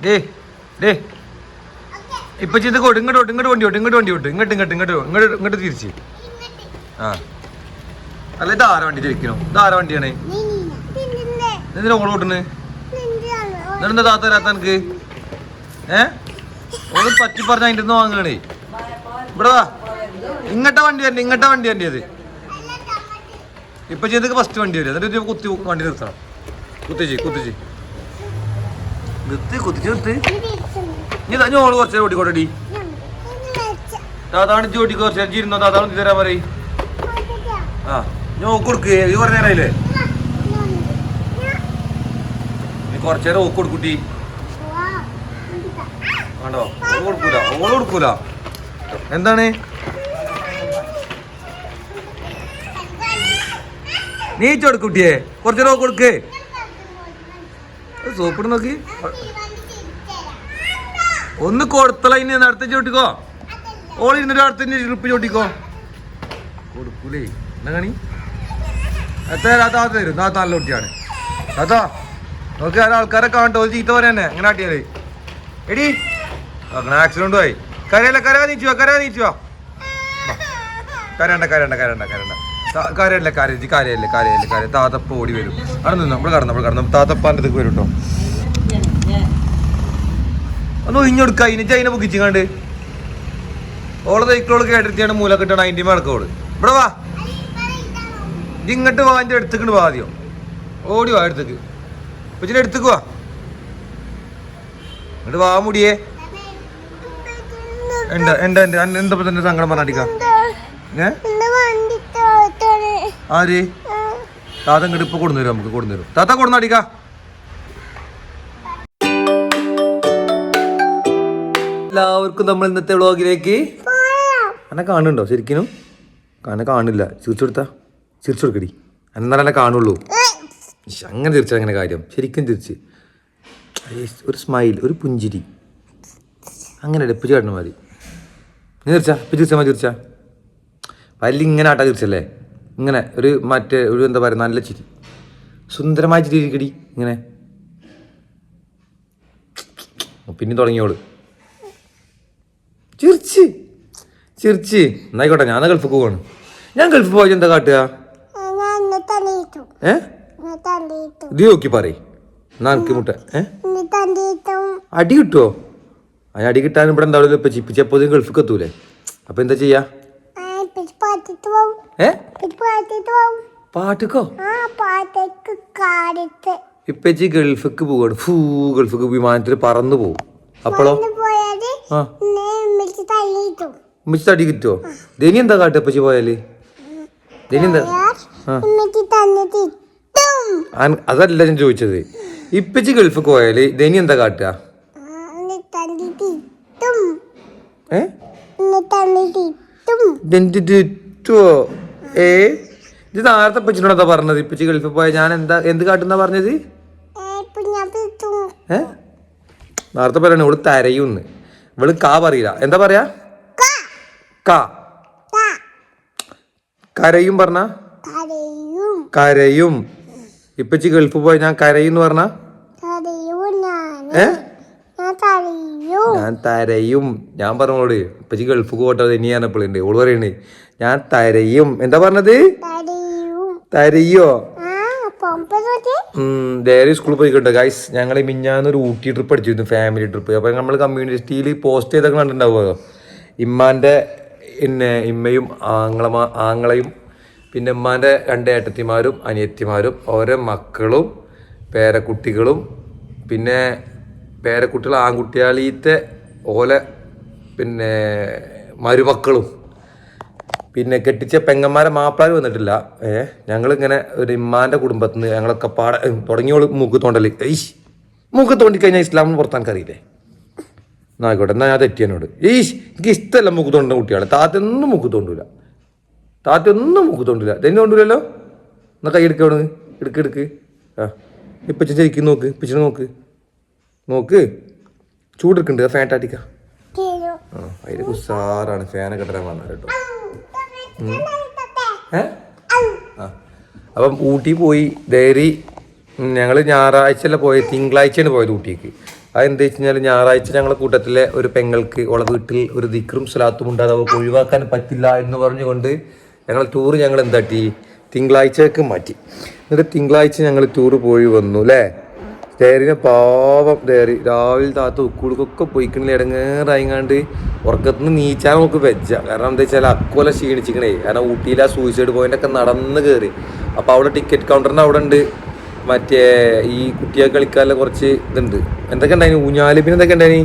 Day day ഇപ്പൊ ചെയ്ത് കൊടു ഇങ്ങോട്ട് ഇങ്ങോട്ട് വണ്ടി വിട്ട് ഇങ്ങോട്ട് വണ്ടി വിട്ട് ഇങ്ങോട്ട് ഇങ്ങോട്ട് ഇങ്ങോട്ട് ഇങ്ങോട്ട് തിരിച്ച്. ആ. അല്ല ഇത് ആരാ വണ്ടി തിരിക്കണോ ഇത് ആരാ വണ്ടിയാണ്? എന്തിനാ ഓൾ വിട്ടണ് എന്നിട്ട് താത്ത വരാത്ത എനിക്ക് ഏ? ഓൾ പറ്റി പറഞ്ഞ അതിന്റെ നിന്ന് വാങ്ങണേ. ഇവിടെ ഇങ്ങട്ട വണ്ടി വരണ്ട ഇങ്ങട്ട വണ്ടി വണ്ടിയത് ഇപ്പൊ ചെയ്തൊക്കെ ഫസ്റ്റ് വണ്ടി വരും. എന്നിട്ട് കുത്തി വണ്ടി നിർത്തണം. കുത്തിച്ച് കുത്തിച്ച്. നിർത്തി കുത്തിച്ച് നിർത്തി. നീ. തന്നെ ഓൾ കുറച്ച് നേരം ഓടിക്കോട്ടെടി. താതാണ് ഇജ്ജ് ഓടിക്കോ കുറച്ച് നേരം ഇരുന്നോ? താതാണ് ഇത് തരാൻ പറയും. ആ ഞാൻ ഓക്ക് കൊടുക്ക്. ഈ കുറച്ച് നേരമായില്ലേ നീ കുറച്ച് നേരം ഓക്ക് കൊടുക്കുട്ടി വേണ്ടോ? ഓൾ കൊടുക്കൂല. ഓൾ കൊടുക്കൂല. എന്താണ്? നീ കൊടുക്കുട്ടിയെ കുറച്ച് നേരം ഓക്ക് കൊടുക്ക്. സോപ്പിട്ട് നോക്കി. ഒന്ന് കൊടുത്തല ഇനി അടുത്ത ചോട്ടിക്കോ. ഓൾ ഇരുന്നിട്ട് അടുത്ത ചെറുപ്പ് ചോട്ടിക്കോ. കൊടുക്കൂലേ. എന്നാ എത്ര തരും. താത്ത നല്ല കുട്ടിയാണ്. താത്ത നോക്കി ആ ആൾക്കാരെ കാണട്ടോ. ചീത്ത പറയാനെ അങ്ങനെ ആട്ടിയാലേ. എടി. അങ്ങനെ ആക്സിഡന്റ് ആയി കരയല്ല? കര നീച്ചുവാ? കര നീച്ചുവാ? കരണ്ട കരണ്ട കരണ്ട കരണ്ട താ- കാര്യം കാര്യമല്ല കാര്യമല്ല കാര്യം താതപ്പ ഓടി വരും. അവിടെ നിന്ന് നമ്മൾ കടന്നു നമ്മൾ കടന്നു. താത്തപ്പാന്റെ ഇതൊക്കെ വരും കേട്ടോ ഒന്ന് ഒഴിഞ്ഞെടുക്ക അതിന് ചൈന പൊക്കിച്ചിങ്ങാണ്ട് കണ്ട്. ഓളെ തൈക്കളോട് കേട്ടിട്ടാണ് മൂല കിട്ടണം അതിന്റെ മടക്കോട് ഇവിടെ വാ. ഇങ്ങോട്ട് വാ എന്റെ അടുത്തേക്ക് വാ ആദ്യം. ഓടി വാ അടുത്തേക്ക്. എടുത്തേക്ക് അടുത്തേക്ക് വാ. ഇങ്ങോട്ട് വാ മുടിയേ. എന്താ എന്താ എന്താ എന്താ തന്നെ സങ്കടം പറഞ്ഞാട്ടിക്ക ഏ? ആര്? താത്ത ഇങ്ങോട്ട് ഇപ്പൊ കൊടുന്നു തരും നമുക്ക് കൊടുന്നു തരും. താത്ത കൊടുന്നാടിക്ക എല്ലാവർക്കും നമ്മൾ ഇന്നത്തെ വ്ളോഗിലേക്ക് എന്നെ കാണുന്നുണ്ടോ ശരിക്കും എന്നെ കാണില്ല ചിരിച്ചു ചിരിച്ചെടുക്കടി ചിരിച്ചു കൊടുക്കടി. എന്നാലും എന്നെ കാണുള്ളൂ. അങ്ങനെ തിരിച്ചാൽ അങ്ങനെ കാര്യം? ശരിക്കും തിരിച്ച് ഒരു സ്മൈൽ ഒരു പുഞ്ചിരി. അങ്ങനെ ഇപ്പിച്ച് കാട്ടണ മതി നീ തിരിച്ചാ ഇപ്പം തിരിച്ചാൽ മതി തിരിച്ചാ വലിയ ഇങ്ങനെ ആട്ടാ തിരിച്ചല്ലേ ഇങ്ങനെ ഒരു മറ്റേ ഒരു എന്താ പറയുക നല്ല ചിരി. സുന്ദരമായ ചിരി ഇരിക്കടി ഇങ്ങനെ. പിന്നെ തുടങ്ങിയോൾ. ചിരിച്ച് ചിരിച്ച് എന്നായിക്കോട്ടെ ഞാൻ ഗൾഫ് പോവാണ്. ഞാൻ ഗൾഫ് പോയി എന്താ കാട്ടുക? ഏ? ഇത് മുട്ട. അടി കിട്ടുമോ അതിന് അടി കിട്ടാൻ ഇവിടെ എന്താ ഇപ്പൊ ചിപ്പിച്ചപ്പോ ഗൾഫിൽ എത്തൂലേ? അപ്പൊ എന്താ ചെയ്യാ? ഏ? പാട്ടുക്കോ? ഇപ്പച്ചി ഗൾഫിക്ക് പോവാണ്. ഫൂ ഗൾഫിക്ക് വിമാനത്തിൽ പറന്നു പോവും. അപ്പോഴോ ഉമ്മച്ചി തടി കിട്ടുമോ ദനി എന്താ കാട്ടുക ഇപ്പച്ചി പോയാൽ? എന്താ? അൻ- അതല്ല ഞാൻ ചോദിച്ചത്. ഇപ്പച്ചി ഗൾഫിക്ക് പോയാൽ ദനി എന്താ കാട്ടുക ഏ? ഇതെന്ത് തെറ്റുവോ ഏ? ഇത് നേരത്തെ ഇപ്പച്ചിനോട് പറഞ്ഞത്. ഇപ്പച്ചി ഗൾഫിൽ പോയ ഞാൻ എന്താ എന്ത് കാട്ടുന്ന പറഞ്ഞത്? ഏ നേരത്തെ പറയണ ഇവൾ തരയുന്ന്. ഇവൾ കാ പറയില്ല. എന്താ പറയാ? കാ. കരയും പറഞ്ഞ? കരയും. ഇപ്പച്ചി ഗൾഫിൽ പോയ ഞാൻ കരയും പറഞ്ഞ? ഏ? ഞാൻ തരയും. ഞാൻ പറഞ്ഞോട് ഇപ്പച്ചി ഗൾഫ് പോട്ടെ ഇനിയാണ് എപ്പോഴുണ്ട് ഓൾ പറയണേ ഞാൻ തരയും. എന്താ പറഞ്ഞത്? തരയോ. ഡയറി സ്കൂളിൽ പോയിക്കോട്ടെ. ഗൈസ് ഞങ്ങൾ മിഞ്ഞാന്ന് ഒരു ഊട്ടി ട്രിപ്പ് അടിച്ചിരുന്നു ഫാമിലി ട്രിപ്പ് അപ്പോൾ നമ്മൾ കമ്മ്യൂണിറ്റിയിൽ പോസ്റ്റ് ചെയ്തൊക്കെ കണ്ടിട്ടുണ്ടാവുക ഇമ്മാന്റെ പിന്നെ ഇമ്മയും ആങ്ങളമാ ആങ്ങളയും പിന്നെ ഉമ്മാന്റെ രണ്ട് ഏട്ടത്തിമാരും അനിയത്തിമാരും ഓരോ മക്കളും പേരക്കുട്ടികളും പിന്നെ പേരക്കുട്ടികൾ ആൺകുട്ടികളീത്തെ ഓലെ പിന്നെ മരുമക്കളും. പിന്നെ കെട്ടിച്ച പെങ്ങന്മാരെ മാപ്പിളാർ വന്നിട്ടില്ല. ഏ ഞങ്ങളിങ്ങനെ ഒരു ഇമ്മാന്റെ കുടുംബത്തിൽ നിന്ന് ഞങ്ങളൊക്കെ പാടെ തുടങ്ങിയോളും മൂക്ക് തോണ്ടൽ. ഏയ് മൂക്ക് തോണ്ടി കഴിഞ്ഞാൽ ഇസ്ലാമിന് പുറത്താൻ അറിയില്ലേ എന്നായിക്കോട്ടെ എന്നാൽ ഞാൻ തെറ്റിയനോട് ഈശ് എനിക്ക് ഇഷ്ടമല്ല മൂക്ക് തോണ്ടുന്ന കുട്ടികളെ. താത്തൊന്നും മൂക്ക് തോണ്ടൂല. താത്തൊന്നും മൂക്ക് തോണ്ടില്ല തന്നെ തോണ്ടൂലല്ലോ? എന്നാൽ കൈ എടുക്ക അവിടെ എടുക്ക് എടുക്ക്. ആ ഇപ്പം ശരിക്കും നോക്ക്. പിച്ചിന് നോക്ക്. നോക്ക്. ചൂടെടുക്കുന്നുണ്ട് ഫാൻ ടാറ്റിക്ക ആ. അതിൽ ഉസാറാണ്. ഫാനൊക്കെ ഇട്ടാൻ വന്നാൽ കേട്ടോ. ഏ? ആ. അപ്പം ഊട്ടി പോയി ഡയറി ഞങ്ങൾ ഞായറാഴ്ചയല്ല പോയത് തിങ്കളാഴ്ചയാണ് പോയത് ഊട്ടിക്ക്. അതെന്താ വെച്ച് കഴിഞ്ഞാൽ ഞായറാഴ്ച ഞങ്ങളെ കൂട്ടത്തിലെ ഒരു പെങ്ങൾക്ക് ഓളെ വീട്ടിൽ ഒരു ദിക്റും സ്വലാത്തും ഉണ്ട്. അത് അവൾക്ക് ഒഴിവാക്കാൻ പറ്റില്ല എന്ന് പറഞ്ഞുകൊണ്ട് ഞങ്ങൾ ടൂർ ഞങ്ങൾ എന്താട്ടി തിങ്കളാഴ്ചക്ക് മാറ്റി. എന്നിട്ട് തിങ്കളാഴ്ച ഞങ്ങൾ ടൂർ പോയി വന്നു അല്ലേ ഡയറിനെ പാവം ഡയറി രാവിലെ താത്ത ഉക്കുളുക്കൊക്കെ പോയിക്കണില്ല. ഇടങ്ങേറായിങ്ങാണ്ട് ഉറക്കത്തുനിന്ന് നീച്ചാൽ നമുക്ക് വെച്ച കാരണം എന്താ വെച്ചാൽ അക്കോല ക്ഷീണിച്ചിക്കണേ. കാരണം ഊട്ടിയിൽ ആ സൂയിസൈഡ് പോയിന്റ് ഒക്കെ നടന്ന് കയറി അപ്പോൾ അവിടെ ടിക്കറ്റ് കൗണ്ടറിന് അവിടെ ഉണ്ട്. മറ്റേ ഈ കുട്ടിയെ കളിക്കാനുള്ള കുറച്ച് ഇതുണ്ട്. എന്തൊക്കെ ഉണ്ടായിനി? ഊഞ്ഞാൽ പിന്നെ എന്തൊക്കെ ഉണ്ടായിനി?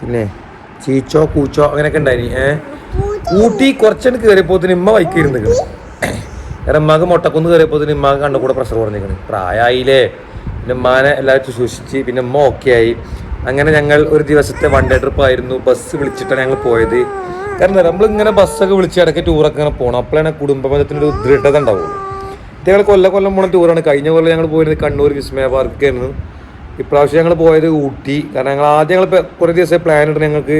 പിന്നെ ചീച്ചോ കൂച്ചോ അങ്ങനെയൊക്കെ ഉണ്ടായിനി. ഏ? ഊട്ടി കുറച്ചെണ്ണം കയറിയപ്പോത്തിന് ഇമ്മ വൈക്കിരുന്നു കാരണം ഇമ്മാക്ക് മുട്ടക്കുന്ന് കയറിയപ്പോത്തിന് ഇമ്മാക്ക് കണ്ണു കൂടെ പ്രഷർ കുറഞ്ഞിക്കണ്. പ്രായമായില്ലേ പിന്നെ ഉമ്മാനെ എല്ലാവരും സൂക്ഷിച്ച് പിന്നെ ഉമ്മ ഓക്കെ ആയി. അങ്ങനെ ഞങ്ങൾ ഒരു ദിവസത്തെ വൺ ഡേ ട്രിപ്പ് ആയിരുന്നു. ബസ് വിളിച്ചിട്ടാണ് ഞങ്ങൾ പോയത്. കാരണം നമ്മളിങ്ങനെ ബസ്സൊക്കെ വിളിച്ച് ഇടയ്ക്ക് ടൂറൊക്കെ ഇങ്ങനെ പോകണം അപ്പോഴാണ് കുടുംബ ബന്ധത്തിന്റെ ഒരു ദൃഢത ഉണ്ടാവുള്ളൂ. ഞങ്ങൾ കൊല്ലം കൊല്ലം പോണ ടൂറാണ് കഴിഞ്ഞ കൊല്ലം ഞങ്ങൾ പോയത് കണ്ണൂർ വിസ്മയ പാർക്കായിരുന്നു ഇപ്രാവശ്യം ഞങ്ങൾ പോയത് ഊട്ടി. കാരണം ഞങ്ങൾ ആദ്യം ഞങ്ങൾ കുറേ ദിവസമായി പ്ലാൻ ഇട്ട് ഞങ്ങൾക്ക്.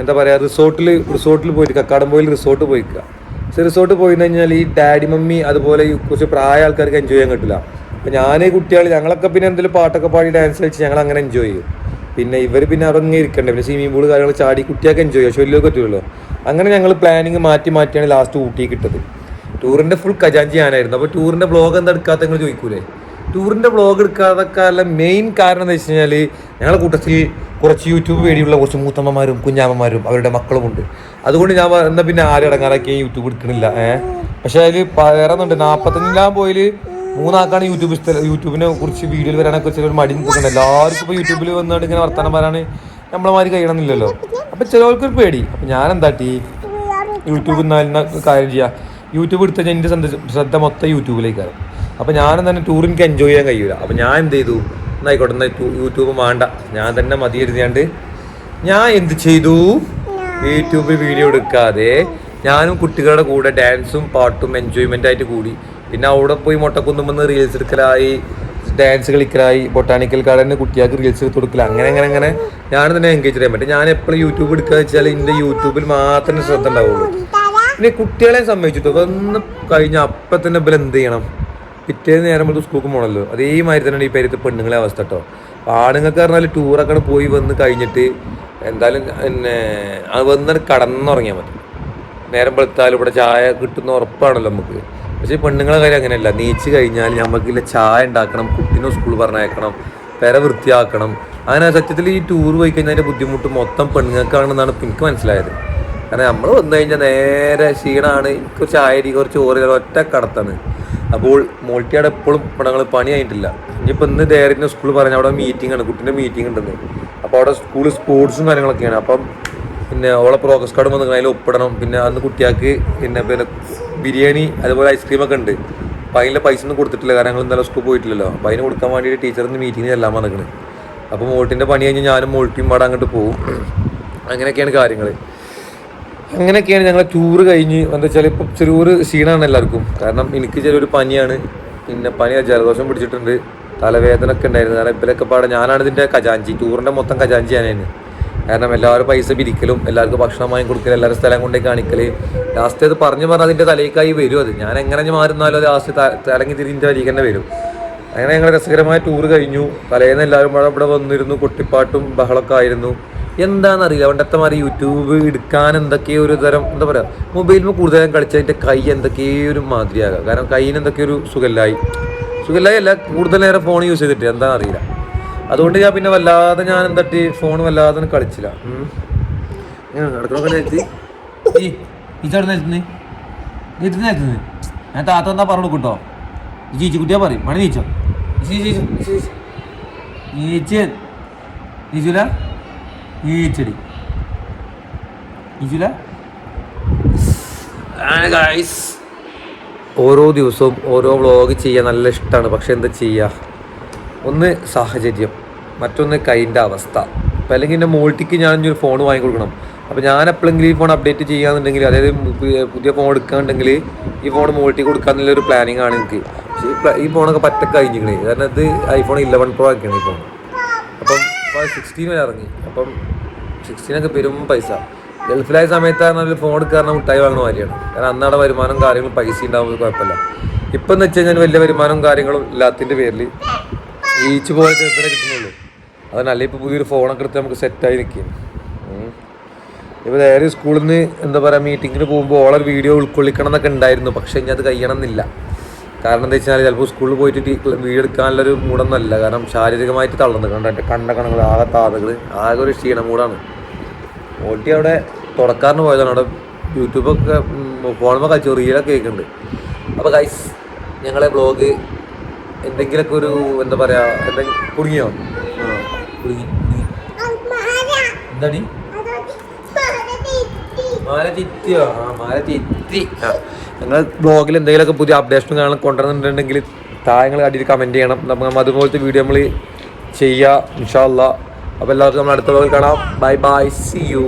എന്താ പറയുക റിസോർട്ടിൽ റിസോർട്ടിൽ പോയിട്ട് കക്കാടംപോയിൽ റിസോർട്ട് പോയിക്കുക. പക്ഷേ റിസോർട്ട് പോയി കഴിഞ്ഞാൽ ഈ ഡാഡി മമ്മി അതുപോലെ കുറച്ച് പ്രായ ആൾക്കാർക്ക് എൻജോയ് ചെയ്യാൻ കിട്ടില്ല അപ്പം ഞാൻ കുട്ടികൾ ഞങ്ങളൊക്കെ പിന്നെ എന്തെങ്കിലും പാട്ടൊക്കെ പാടി ഡാൻസ് കളിച്ച് ഞങ്ങൾ അങ്ങനെ എൻജോയ് ചെയ്യും. പിന്നെ ഇവർ പിന്നെ ഇറങ്ങി ഇരിക്കണ്ടേ? പിന്നെ സ്വിമ്മിംഗ് പൂൾ കാര്യങ്ങൾ ചാടി കുട്ടിയൊക്കെ എൻജോയ് ചെയ്യാം. ചൊല്ലൊക്കെ പറ്റുമല്ലോ അങ്ങനെ ഞങ്ങൾ പ്ലാനിങ് മാറ്റി മാറ്റിയാണ് ലാസ്റ്റ് ഊട്ടി കിട്ടത്. ടൂറിന്റെ ഫുൾ ഖജാഞ്ചി ഞാനായിരുന്നു അപ്പോൾ ടൂറിന്റെ ബ്ലോഗ് എന്താ എടുക്കാത്ത നിങ്ങൾ ചോദിക്കൂലേ? ടൂറിന്റെ ബ്ലോഗ് എടുക്കാതൊക്കെ മെയിൻ കാരണം എന്താ വെച്ച് കഴിഞ്ഞാൽ ഞങ്ങളുടെ കൂട്ടത്തിൽ കുറച്ച് യൂട്യൂബ് പേടിയുള്ള കുറച്ച് മൂത്തമ്മമാരും കുഞ്ഞാമ്മമാരും അവരുടെ മക്കളും ഉണ്ട്. അതുകൊണ്ട് ഞാൻ എന്നാൽ പിന്നെ ആരും അടങ്ങാറൊക്കെ യൂട്യൂബ് എടുക്കണില്ല. ഏഹ് പക്ഷേ അതിൽ വേറെ ഒന്നുണ്ട്. നാൽപ്പത്തഞ്ചാം പോയിൽ മൂന്നാക്കാണ് യൂട്യൂബ് ഇഷ്ടം. യൂട്യൂബിനെ കുറിച്ച് വീഡിയോയിൽ വരാനൊക്കെ ഒരു മടി നിൽക്കുന്നുണ്ട് എല്ലാവർക്കും ഇപ്പോൾ യൂട്യൂബിൽ വന്നുകൊണ്ട് ഇങ്ങനെ വർത്തമാനം പറയാൻ നമ്മളമാതിരി കഴിയണമെന്നില്ലല്ലോ അപ്പം ചിലവർക്കൊരു പേടി. അപ്പം ഞാൻ എന്താട്ടി യൂട്യൂബിൽ എന്നാലും കാര്യം ചെയ്യാം? യൂട്യൂബ് എടുത്ത എന്റെ ശ്രദ്ധ ശ്രദ്ധ മൊത്തം യൂട്യൂബിലേക്കാണ് അപ്പോൾ ഞാനും തന്നെ ടൂർ എനിക്ക് എൻജോയ് ചെയ്യാൻ കഴിയില്ല അപ്പോൾ ഞാൻ എന്ത് ചെയ്തു എന്നായിക്കോട്ടെ എന്നാൽ യൂട്യൂബ് വേണ്ട ഞാൻ തന്നെ മതി എഴുതിയാണ്ട് ഞാൻ എന്ത് ചെയ്തു? യൂട്യൂബിൽ വീഡിയോ എടുക്കാതെ ഞാനും കുട്ടികളുടെ കൂടെ ഡാൻസും പാട്ടും എൻജോയ്മെന്റ് ആയിട്ട് കൂടി പിന്നെ അവിടെ പോയി മുട്ടക്കുന്നുമെന്ന് റീൽസ് എടുക്കലായി ഡാൻസ് കളിക്കലായി ബൊട്ടാണിക്കൽ ഗാർഡനിൽ കുട്ടികൾക്ക് റീൽസ് എടുത്ത് അങ്ങനെ അങ്ങനെ അങ്ങനെ ഞാൻ തന്നെ എൻഗേജ് ചെയ്യാൻ പറ്റും. ഞാൻ എപ്പോഴും യൂട്യൂബ് എടുക്കുക വെച്ചാൽ എന്റെ യൂട്യൂബിൽ മാത്രമേ ശ്രദ്ധ ഉണ്ടാവുള്ളൂ. പിന്നെ കുട്ടികളെ സംബന്ധിച്ചിട്ട് വന്ന് കഴിഞ്ഞ അപ്പം തന്നെ ഇവർ എന്ത് ചെയ്യണം? പിറ്റേന്ന് നേരം നമ്മൾ സ്കൂൾക്ക് പോകണമല്ലോ അതേമാതിരി തന്നെയാണ് ഈ പേരത്തെ പെണ്ണുങ്ങളെ അവസ്ഥ കേട്ടോ. ആണുങ്ങൾക്ക് പറഞ്ഞാൽ ടൂറൊക്കെ പോയി വന്ന് കഴിഞ്ഞിട്ട് എന്തായാലും പിന്നെ അത് വന്നിട്ട് കടന്നുറങ്ങിയാൽ മതി. നേരം വെളുത്താലും ഇവിടെ ചായ കിട്ടുന്ന ഉറപ്പാണല്ലോ നമുക്ക്. പക്ഷേ പെണ്ണുങ്ങളെ കാര്യം അങ്ങനെയല്ല. നീച്ച് കഴിഞ്ഞാൽ നമുക്കില്ല ചായ ഉണ്ടാക്കണം കുട്ടീനെ സ്കൂൾ പറഞ്ഞയക്കണം പെര വൃത്തിയാക്കണം. അങ്ങനെ സത്യത്തിൽ ഈ ടൂർ പോയി കഴിഞ്ഞാൽ അതിന്റെ ബുദ്ധിമുട്ട് മൊത്തം പെണ്ണുങ്ങൾക്കാണെന്നാണ് എനിക്ക് മനസ്സിലായത്. കാരണം നമ്മൾ വന്നു കഴിഞ്ഞാൽ നേരെ ക്ഷീണമാണ് കുറച്ച് ചായരി കുറച്ച് ചോറ് ഒറ്റ കടത്താണ്. അപ്പോൾ മോൾട്ടിയുടെ എപ്പോഴും പെണ്ണുങ്ങൾ പണി ആയിട്ടില്ല ഇനിയിപ്പോൾ ഇന്ന് ഡയറിന്റെ സ്കൂളിൽ പറഞ്ഞ അവിടെ മീറ്റിംഗ് ആണ് കുട്ടീന്റെ മീറ്റിംഗ് ഉണ്ടെന്ന്. അപ്പോൾ അവിടെ സ്കൂൾ സ്പോർട്സും കാര്യങ്ങളൊക്കെയാണ്. അപ്പം പിന്നെ ഓളെ പ്രോഗ്രസ് കാർഡ് വന്നു ഒപ്പിടണം. പിന്നെ അന്ന് കുട്ടിയാൾക്ക് പിന്നെ പിന്നെ ബിരിയാണി അതുപോലെ ഐസ്ക്രീം ഒക്കെ ഉണ്ട്. അപ്പം അതിന്റെ പൈസ ഒന്നും കൊടുത്തിട്ടില്ല. കാരണം ഞങ്ങൾ ഇന്നലെ സ്കൂൾ പോയിട്ടില്ലല്ലോ. അപ്പം അതിന് കൊടുക്കാൻ വേണ്ടിയിട്ട് ടീച്ചറിന് മീറ്റിംഗ് എല്ലാം വന്നിരിക്കുന്നത് അപ്പോൾ മോൾട്ടിന്റെ പണി കഴിഞ്ഞ് ഞാനും മോൾട്ടിയും പാടെ അങ്ങോട്ട് പോകും അങ്ങനെയൊക്കെയാണ് കാര്യങ്ങൾ അങ്ങനെയൊക്കെയാണ് ഞങ്ങളെ ടൂറ് കഴിഞ്ഞ് എന്താ വെച്ചാൽ ഇപ്പം ചെറിയൊരു സീനാണ് എല്ലാവർക്കും. കാരണം എനിക്ക് ചെറിയൊരു പനിയാണ്. പിന്നെ പനി ജലദോഷം പിടിച്ചിട്ടുണ്ട്. തലവേദന ഒക്കെ ഉണ്ടായിരുന്നു. കാരണം ഇപ്പോഴൊക്കെ പാടെ ഞാനാണ് ഇതിന്റെ ഖജാഞ്ചി ടൂറിന്റെ മൊത്തം ഖജാഞ്ചി ഞാനാണ്. കാരണം എല്ലാവരും പൈസ പിരിക്കലും എല്ലാവർക്കും ഭക്ഷണം വാങ്ങി കൊടുക്കലും എല്ലാവരും സ്ഥലം കൊണ്ടേ കാണിക്കൽ. ലാസ്റ്റ് അത് പറഞ്ഞു പറഞ്ഞാൽ അതിന്റെ തലേക്കായി വരും അത്. ഞാൻ എങ്ങനെ മാറുന്നാലും അത് ലാസ്റ്റ് തലങ്ങി തിരിഞ്ഞിന്റെ വരിക തന്നെ വരും. അങ്ങനെ ഞങ്ങൾ രസകരമായ ടൂർ കഴിഞ്ഞു. തലേന്ന് എല്ലാവരും ഇവിടെ വന്നിരുന്നു കൊട്ടിപ്പാട്ടും ബഹളമൊക്കെ ആയിരുന്നു. എന്താണെന്നറിയില്ല പണ്ടത്തെ മാറി യൂട്യൂബ് എടുക്കാൻ എന്തൊക്കെയോ ഒരു തരം എന്താ പറയുക മൊബൈലിൽ കൂടുതലും കളിച്ചതിന്റെ കൈ എന്തൊക്കെയോ ഒരു മാതിരിയാകാം. കാരണം കൈയിന് എന്തൊക്കെയോ ഒരു സുഖമില്ലായി സുഖമില്ലായി അല്ല കൂടുതൽ നേരം ഫോൺ യൂസ് ചെയ്തിട്ട് എന്താണെന്ന് അറിയില്ല. അതുകൊണ്ട് ഞാൻ പിന്നെ വല്ലാതെ ഞാൻ എന്തട്ടി ഫോൺ വല്ലാതെ കളിച്ചില്ല. ഞാൻ താത്ത എന്താ പറഞ്ഞു കേട്ടോ ചീച്ചി കുട്ടിയാ പറയും. മണി നീച്ചോ? നീച്ച് നീച്ചൂല? നീച്ചടി. ഓരോ ദിവസവും ഓരോ വ്ളോഗ് ചെയ്യാൻ നല്ല ഇഷ്ടമാണ് പക്ഷെ എന്താ ചെയ്യുക ഒന്ന് സാഹചര്യം. മറ്റൊന്ന് കൈന്റെ അവസ്ഥ. അപ്പം അല്ലെങ്കിൽ എന്റെ മോൾട്ടിക്ക് ഞാൻ ഒരു ഫോൺ വാങ്ങിക്കൊടുക്കണം അപ്പോൾ ഞാൻ എപ്പോഴെങ്കിലും ഈ ഫോൺ അപ്ഡേറ്റ് ചെയ്യാന്നുണ്ടെങ്കിൽ അതായത് പുതിയ- ഫോൺ എടുക്കാന്നുണ്ടെങ്കിൽ ഈ ഫോൺ മോൾട്ടി കൊടുക്കാന്നുള്ള ഒരു പ്ലാനിങ് ആണ് എനിക്ക്. പക്ഷേ ഈ ഫോണൊക്കെ പറ്റ കഴിഞ്ഞിരിക്കണേ കാരണം ഇത് ഐഫോൺ ഇലവൻ പ്രോ ആക്കിയാണ് ഈ ഫോൺ. അപ്പം സിക്സ്റ്റീൻ വരെ ഇറങ്ങി. അപ്പം സിക്സ്റ്റീനൊക്കെ പെരും പൈസ. ഗൾഫിലായ സമയത്ത് പറഞ്ഞാൽ ഫോൺ എടുക്കാറുള്ള മുട്ടായി വാങ്ങുന്ന കാര്യമാണ് കാരണം അന്നവിടെ വരുമാനം കാര്യങ്ങളും പൈസ ഉണ്ടാകുമ്പോൾ കുഴപ്പമില്ല. ഇപ്പം എന്ന് വെച്ച് കഴിഞ്ഞാൽ വലിയ വരുമാനവും കാര്യങ്ങളും ഇല്ലാത്തതിന്റെ പേരിൽ ഈച്ച് പോയത് ചെറുതനെ കിട്ടുന്നുള്ളൂ. അതല്ല ഇപ്പോൾ പുതിയൊരു ഫോണൊക്കെ എടുത്ത് നമുക്ക് സെറ്റായി നിൽക്കും ഇപ്പോൾ നേരെ സ്കൂളിൽ നിന്ന് എന്താ പറയുക മീറ്റിങ്ങിന് പോകുമ്പോൾ ഓളെ വീഡിയോ ഉൾക്കൊള്ളിക്കണം എന്നൊക്കെ ഉണ്ടായിരുന്നു പക്ഷേ ഇനി അത് കഴിയണം എന്നില്ല കാരണം എന്താ വെച്ചാൽ ചിലപ്പോൾ സ്കൂളിൽ പോയിട്ട് വീഡിയോ എടുക്കാനുള്ളൊരു മൂടൊന്നുമല്ല കാരണം ശാരീരികമായിട്ട് തളർന്നു കണ്ട കണ്ണ കണങ്ങൾ ആകെ താതകൾ ആകെ ഒരു ക്ഷീണം മൂടാണ് ഓട്ടി അവിടെ തുടക്കാറിന് പോയതാണ്. അവിടെ യൂട്യൂബൊക്കെ ഫോണുമ്പോൾ കളിച്ചു റീലൊക്കെ കേൾക്കുന്നുണ്ട്. അപ്പോൾ ഗൈസ് ഞങ്ങളെ ബ്ലോഗ് എന്തെങ്കിലുമൊക്കെ ഒരു എന്താ പറയുക എന്തെങ്കിലും കുടുങ്ങിയോ? എന്താടി? മാല തിത്തിയോ ആ മാല തിത്തി ആ ഞങ്ങൾ ബ്ലോഗിൽ എന്തെങ്കിലുമൊക്കെ പുതിയ അപ്ഡേഷനും കാണാൻ കൊണ്ടുവന്നിട്ടുണ്ടെങ്കിൽ താഴെ അടിയിൽ കമന്റ് ചെയ്യണം. നമുക്ക് അതുപോലത്തെ വീഡിയോ നമ്മൾ ചെയ്യുക ഇൻഷാല്ല അപ്പോൾ എല്ലാവർക്കും നമ്മൾ അടുത്ത ബ്ലോഗിൽ കാണാം. Bye bye C U